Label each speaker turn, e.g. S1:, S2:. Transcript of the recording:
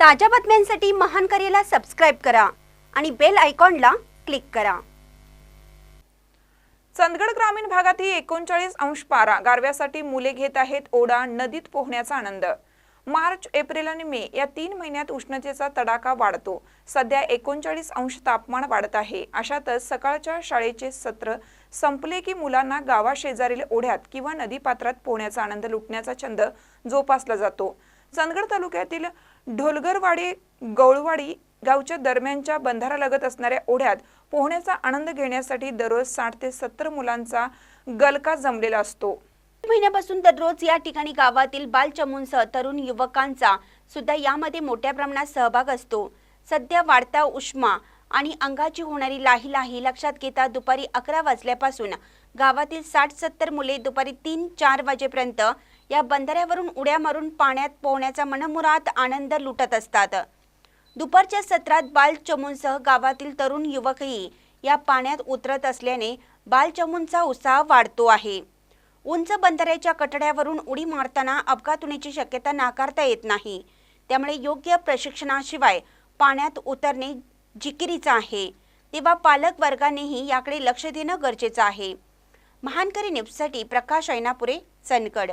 S1: ताज्या बातम्यांसाठी महान करेला सबस्क्राईब करा आणि बेल आयकॉनला क्लिक करा.
S2: चंदगड ग्रामीण भागातही एकोणचाळीस अंश पारा गारव्यासाठी मुले घेत आहेत ओढा नदीत पोहण्याचा आनंद. मार्च एप्रिल आणि मे या तीन महिन्यात उष्णतेचा तडाखा वाढतो. सध्या एकोणचाळीस अंश तापमान वाढत आहे. अशातच सकाळच्या शाळेचे सत्र संपले की मुलांना गावाशेजारील ओढ्यात किंवा नदीपात्रात पोहण्याचा आनंद लुटण्याचा छंद जोपासला जातो. चंदगड तालुक्यातील ढोलगरवाडी गौळवाडी गावच्या दरम्यानच्या बंधारालगत असणाऱ्या ओढ्यात पोहण्याचा आनंद घेण्यासाठी दररोज साठ ते सत्तर मुलांचा गलका जमलेला असतो.
S1: महिन्यापासून दररोज या ठिकाणी गावातील बालचमूंसह तरुण युवकांचा सुद्धा यामध्ये मोठ्या प्रमाणात सहभाग असतो. सध्या वाढता उष्मा आणि अंगाची होणारी लाही लाही लक्षात घेता दुपारी अकरा वाजल्यापासून गावातील साठ सत्तर मुले दुपारी तीन चार वाजेपर्यंत या बंधाऱ्यावरून उड्या मारून पाण्यात पोहण्याचा मनमुरात आनंद लुटत असतात. दुपारच्या सत्रात बालचमूंसह गावातील तरुण युवकही या पाण्यात उतरत असल्याने बालचमूंचा उत्साह वाढतो आहे. उंच बंधाऱ्याच्या कठड्यावरून उडी मारताना अपघात होण्याची शक्यता नाकारता येत नाही. त्यामुळे योग्य प्रशिक्षणाशिवाय पाण्यात उतरणे जिकिरीचं आहे. तेव्हा पालक वर्गानेही याकडे लक्ष देणं गरजेचं आहे. महानकरी न्यूजसाठी प्रकाश ऐनापुरे चनकड